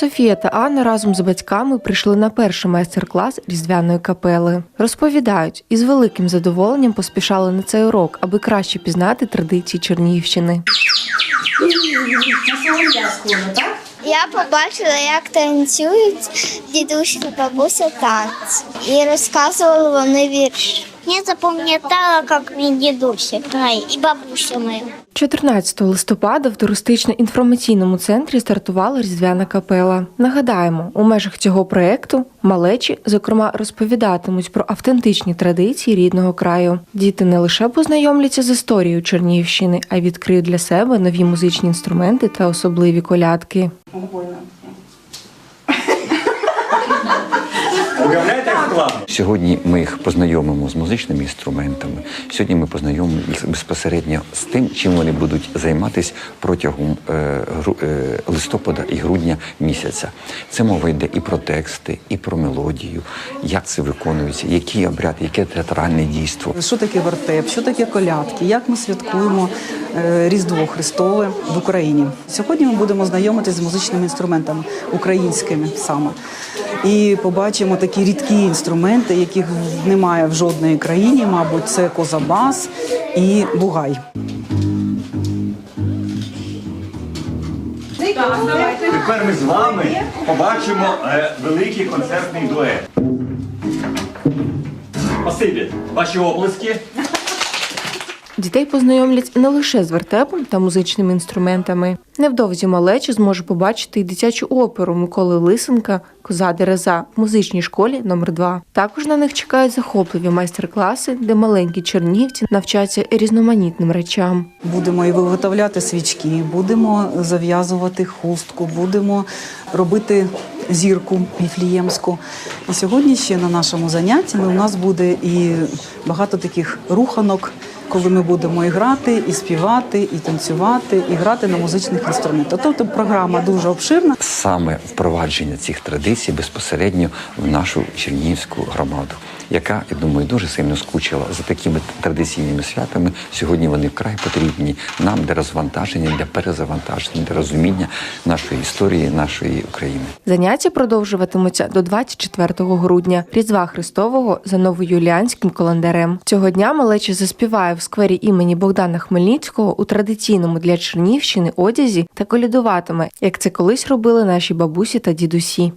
Софія та Анна разом з батьками прийшли на перший майстер-клас різдвяної капели. Розповідають, із великим задоволенням поспішали на цей урок, аби краще пізнати традиції Чернігівщини. Я побачила, як танцюють дідусь та бабуся танці. І розказували вони вірші. Я запам'ятала, як мій дідусь грає і бабуся моя. 14 листопада в туристично-інформаційному центрі стартувала різдвяна капела. Нагадаємо, у межах цього проекту малечі, зокрема, розповідатимуть про автентичні традиції рідного краю. Діти не лише познайомляться з історією Чернігівщини, а й відкриють для себе нові музичні інструменти та особливі колядки. Уявляєте, як складно? Сьогодні ми їх познайомимо з музичними інструментами. Сьогодні ми познайомимо їх безпосередньо з тим, чим вони будуть займатися протягом е, гру- е, листопада і грудня місяця. Це мова йде і про тексти, і про мелодію, як це виконується, який обряд, яке театральне дійство. Що таке вертеп, що таке колядки, як ми святкуємо Різдво Христове в Україні. Сьогодні ми будемо знайомитися з музичними інструментами українськими саме. І побачимо такі рідкі інструменти, яких немає в жодної країні. Мабуть, це козабас і бугай. Тепер ми з вами побачимо е, великий концертний дует. Спасибі. Ваші оплески. Дітей познайомлять не лише з вертепом та музичними інструментами. Невдовзі малечі зможе побачити й дитячу оперу Миколи Лисенка Коза Дереза в музичній школі номер 2 Також на них чекають захопливі майстер-класи, де маленькі чернігівці навчаться різноманітним речам. Будемо і виготовляти свічки, будемо зав'язувати хустку, будемо робити зірку віфліємську. І сьогодні ще на нашому занятті у нас буде і багато таких руханок, коли ми будемо і грати, і співати, і танцювати, і грати на музичних інструментах. Тобто програма дуже обширна. Саме впровадження цих традицій безпосередньо в нашу чернігівську громаду, яка, я думаю, дуже сильно скучила за такими традиційними святами. Сьогодні вони вкрай потрібні нам для розвантаження, для перезавантаження, для розуміння нашої історії, нашої України. Заняття продовжуватимуться до 24 грудня, Різдва Христового за новоюліанським календарем. Цього дня малеча заспіває в сквері імені Богдана Хмельницького у традиційному для Чернігівщини одязі та колядуватиме, як це колись робили наші бабусі та дідусі.